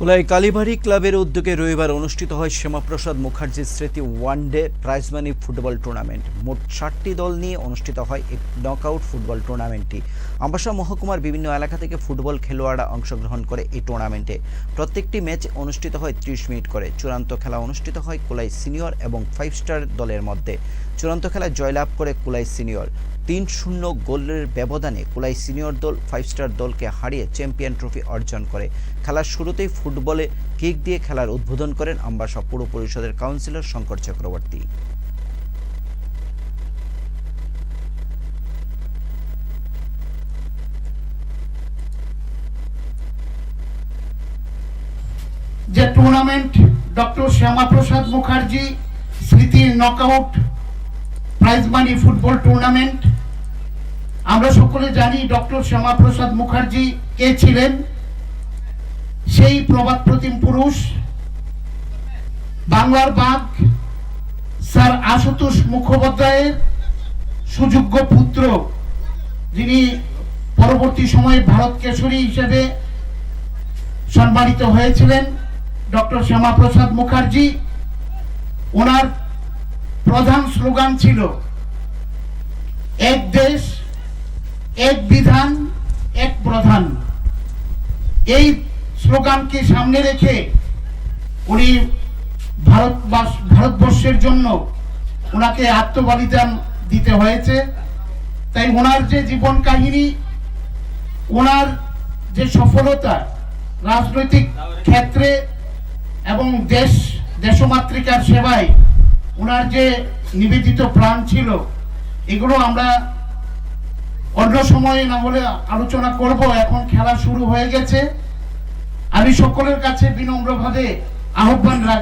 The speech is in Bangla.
কোলাই কালীবাড়ি ক্লাবের উদ্যোগে রবিবার অনুষ্ঠিত হয় শ্যামাপ্রসাদ মুখার্জির স্মৃতি one day prize money football tournament. মোট ষাটটি দল নিয়ে অনুষ্ঠিত হয় এই নকআউট ফুটবল টুর্নামেন্টটি। আম্বাসা মহকুমার বিভিন্ন এলাকা থেকে ফুটবল খেলোয়াড়রা অংশগ্রহণ করে এই টুর্নামেন্টে। প্রত্যেকটি ম্যাচ অনুষ্ঠিত হয় ত্রিশ মিনিট করে। চূড়ান্ত খেলা অনুষ্ঠিত হয় কুলাই সিনিয়র এবং ফাইভ স্টার দলের মধ্যে। চূড়ান্ত খেলায় জয়লাভ করে কুলাই সিনিয়র। তিন শূন্য গোলের ব্যবধানে কুলাই সিনিয়র দল ফাইভ স্টার দলকে হারিয়ে চ্যাম্পিয়ন ট্রফি অর্জন করে। খেলার শুরুতেই ফুটবলে কিক দিয়ে খেলার উদ্বোধন করেন আম্বাসা পুর পরিষদের কাউন্সিলর শঙ্কর চক্রবর্তী। যে টুর্নামেন্ট ডক্টর শ্যামাপ্রসাদ মুখার্জি স্মৃতির knockout prize money football tournament আমরা সকলে জানি ডক্টর শ্যামাপ্রসাদ মুখার্জি কে ছিলেন? সেই প্রবাদ প্রতিম পুরুষ, বাংলার বাঘ, স্যার আশুতোষ মুখোপাধ্যায়ের সুযোগ্য পুত্র, যিনি পরবর্তী সময়ে ভারত কেশরী হিসেবে সম্মানিত হয়েছিলেন, ডক্টর শ্যামাপ্রসাদ মুখার্জি। ওনার প্রধান স্লোগান ছিল, এক দেশ এক বিধান, এক প্রধান। এই স্লোগানকে সামনে রেখে উনি ভারতবাস, ভারতবর্ষের জন্য ওনাকে আত্মবলিদান দিতে হয়েছে। তাই ওনার যে জীবন কাহিনী ওনার যে সফলতা রাজনৈতিক ক্ষেত্রে এবং দেশ, দেশমাতৃকার সেবায় ওনার যে নিবেদিত প্রাণ ছিল, এগুলো আমরা অন্য সময়ে না বলে আলোচনা করব, এখন খেলা শুরু হয়ে গেছে। আমি সকলের কাছে বিনম্রভাবে আহ্বান রাখ